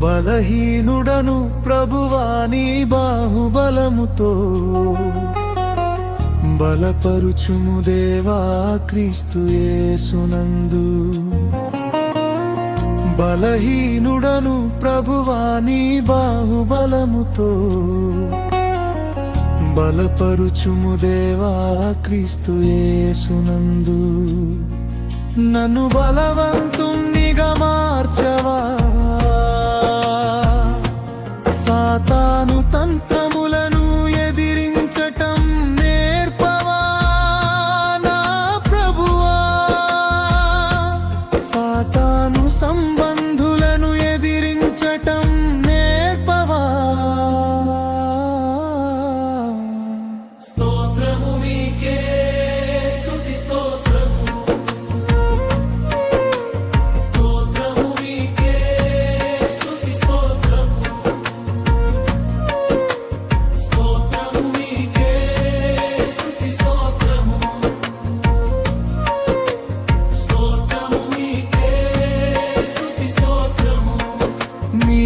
బలహీనుడను ప్రభువాని బాహుబలముతో బలపరుచుము దేవా క్రీస్తు యేసునందు. బలహీనుడను ప్రభువాని బాహుబలముతో బలపరుచుము దేవా క్రీస్తు యేసునందు. నన్ను బలవంతునిగా మార్చవా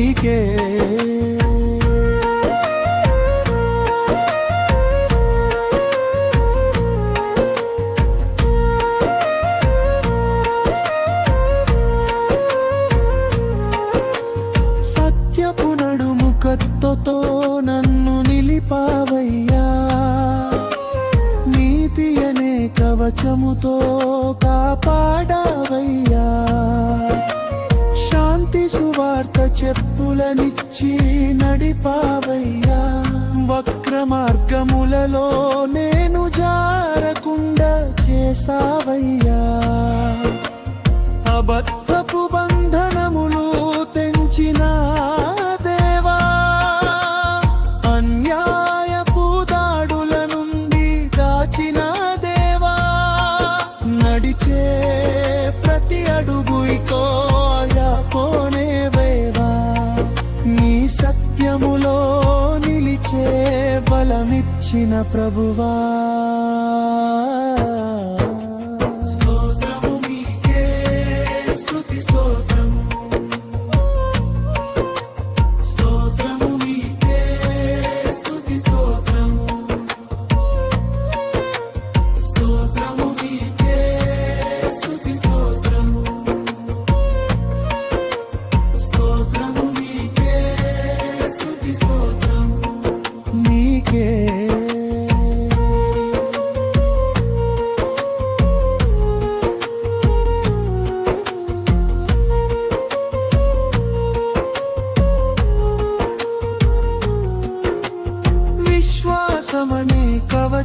మీకే సత్యపు నడుము కత్తుతో నన్ను నిలిపావయ్యా. నీతి అనే కవచముతో కాపాడావయ్యా. సువార్త చెప్పులనిచ్చి నడిపావయ్యా. వక్ర మార్గములలో నేను జారకుండా చేసావయ్యా అబద్ధపు బంధనములు బలమిచ్చిన ప్రభువా.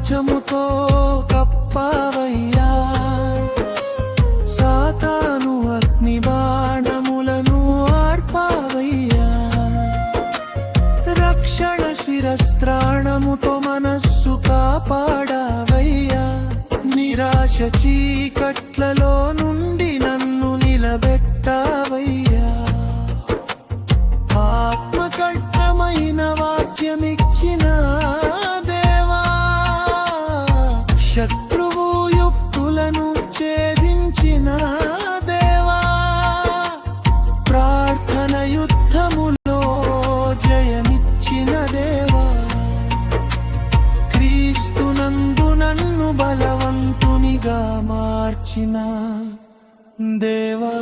కవచముతో కప్పావయ్యా. సాతాను అగ్ని బాణములను ఆర్పావయ్యా. రక్షణ శిరస్త్రాణముతో మనస్సు కాపాడావయ్యా. నిరాశ చీకట్లలో నుండి నన్ను నిలబెట్టావయ్యా. వచ్చిన దేవా.